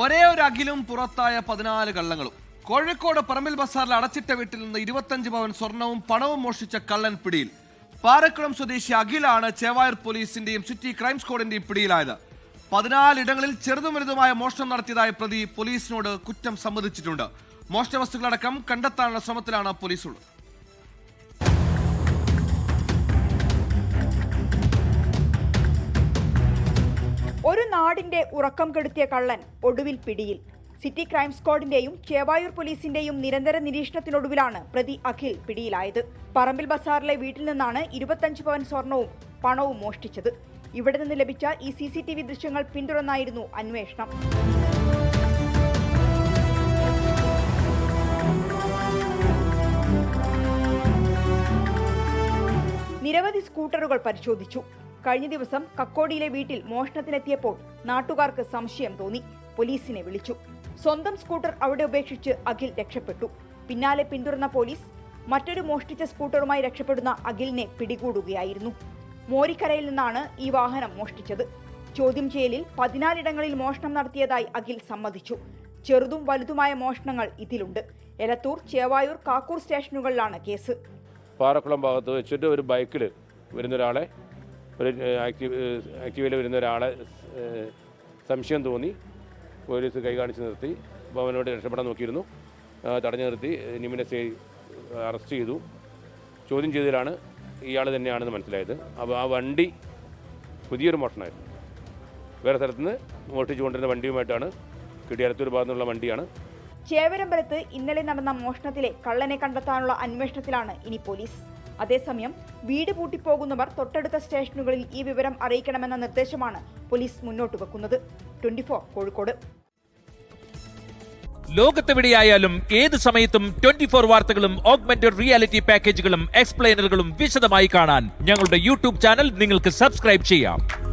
ഒരേ ഒരു അഖിലും പുറത്തായ പതിനാല് കള്ളങ്ങളും. കോഴിക്കോട് പറമ്പിൽ ബസാറിൽ അടച്ചിട്ട വീട്ടിൽ നിന്ന് ഇരുപത്തഞ്ച് പവൻ സ്വർണവും പണവും മോഷ്ടിച്ച കള്ളൻ പിടിയിൽ. പാറക്കുളം സ്വദേശി അഖിലാണ് ചേവായൂർ പോലീസിന്റെയും സിറ്റി ക്രൈം സ്ക്വാഡിന്റെയും പിടിയിലായത്. പതിനാലിടങ്ങളിൽ ചെറുതും വലുതുമായ മോഷണം നടത്തിയതായ പ്രതി പോലീസിനോട് കുറ്റം സമ്മതിച്ചിട്ടുണ്ട്. മോഷണ വസ്തുക്കളടക്കം കണ്ടെത്താനുള്ള ശ്രമത്തിലാണ് പോലീസ് നാടിന്റെ ഉറക്കം കെടുത്തിയ കള്ളൻ ഒടുവിൽ പിടിയിൽ. സിറ്റി ക്രൈം സ്ക്വാഡിന്റെയും ചേവായൂർ പോലീസിന്റെയും നിരന്തര നിരീക്ഷണത്തിനൊടുവിലാണ് പ്രതി അഖിൽ പിടിയിലായത്. പറമ്പിൽ ബസാറിലെ വീട്ടിൽ നിന്നാണ് ഇരുപത്തഞ്ച് പവൻ സ്വർണവും പണവും മോഷ്ടിച്ചത്. ഇവിടെ നിന്ന് ലഭിച്ച ഈ സി സി ടി വി ദൃശ്യങ്ങൾ പിന്തുടർന്നായിരുന്നു അന്വേഷണം. നിരവധി സ്കൂട്ടറുകൾ പരിശോധിച്ചു. കഴിഞ്ഞ ദിവസം കക്കോടിയിലെ വീട്ടിൽ മോഷണത്തിനെത്തിയപ്പോൾ നാട്ടുകാർക്ക് സംശയം തോന്നി. പോലീസിനെ വിളിച്ചു. സ്വന്തം സ്കൂട്ടർ അവിടെ ഉപേക്ഷിച്ച് അഖിൽ രക്ഷപ്പെട്ടു. പിന്നാലെ പിന്തുടർന്ന പോലീസ് മറ്റൊരു മോഷ്ടിച്ച സ്കൂട്ടറുമായി രക്ഷപ്പെടുന്ന അഖിലിനെ പിടികൂടുകയായിരുന്നു. മോരിക്കരയിൽ നിന്നാണ് ഈ വാഹനം മോഷ്ടിച്ചത്. ചോദ്യം ചെയ്യലിൽ പതിനാലിടങ്ങളിൽ മോഷണം നടത്തിയതായി അഖിൽ സമ്മതിച്ചു. ചെറുതും വലുതുമായ മോഷണങ്ങൾ ഇതിലുണ്ട്. എലത്തൂർ ചേവായൂർ കാക്കൂർ സ്റ്റേഷനുകളിലാണ് കേസ്. പാറക്കുളം ഭാഗത്ത് വെച്ചിട്ട് ഒരു ബൈക്കിൽ വരുന്ന ഒരാളെ ഒരു ആക്റ്റീവ് ആക്റ്റീവയിൽ വരുന്ന ഒരാളെ സംശയം തോന്നി. പോലീസ് കൈ കാണിച്ച് നിർത്തി. അവനോട് രക്ഷപ്പെടാൻ നോക്കിയിരുന്നു. തടഞ്ഞു നിർത്തി. നിമിനെ സേ അറസ്റ്റ് ചെയ്തു. ചോദ്യം ചെയ്തതിലാണ് ഇയാൾ തന്നെയാണെന്ന് മനസ്സിലായത്. അപ്പോൾ ആ വണ്ടി പുതിയൊരു മോഷണമായിരുന്നു വേറെ സ്ഥലത്ത് നിന്ന് മോഷ്ടിച്ചു കൊണ്ടിരുന്ന വണ്ടിയുമായിട്ടാണ് കിടിയരത്തൂർ ഭാഗത്തു നിന്നുള്ള വണ്ടിയാണ്. ചേവരമ്പലത്ത് ഇന്നലെ നടന്ന മോഷണത്തിലെ കള്ളനെ കണ്ടെത്താനുള്ള അന്വേഷണത്തിലാണ് ഇനി പോലീസ്. അതേസമയം വീട് പൂട്ടിപ്പോകുന്നവർ തൊട്ടടുത്ത സ്റ്റേഷനുകളിൽ ഈ വിവരം അറിയിക്കണമെന്ന നിർദ്ദേശമാണ് പോലീസ് മുന്നോട്ട് വെക്കുന്നത്. ട്വന്റി കോഴിക്കോട്. ലോകത്തെവിടെയായാലും ഏത് സമയത്തും ട്വന്റി ഫോർ വാർത്തകളും ഓഗ്മെന്റഡ് റിയാലിറ്റി പാക്കേജുകളും എക്സ്പ്ലെയിനറുകളും വിശദമായി കാണാൻ ഞങ്ങളുടെ യൂട്യൂബ് ചാനൽ നിങ്ങൾക്ക് സബ്സ്ക്രൈബ് ചെയ്യാം.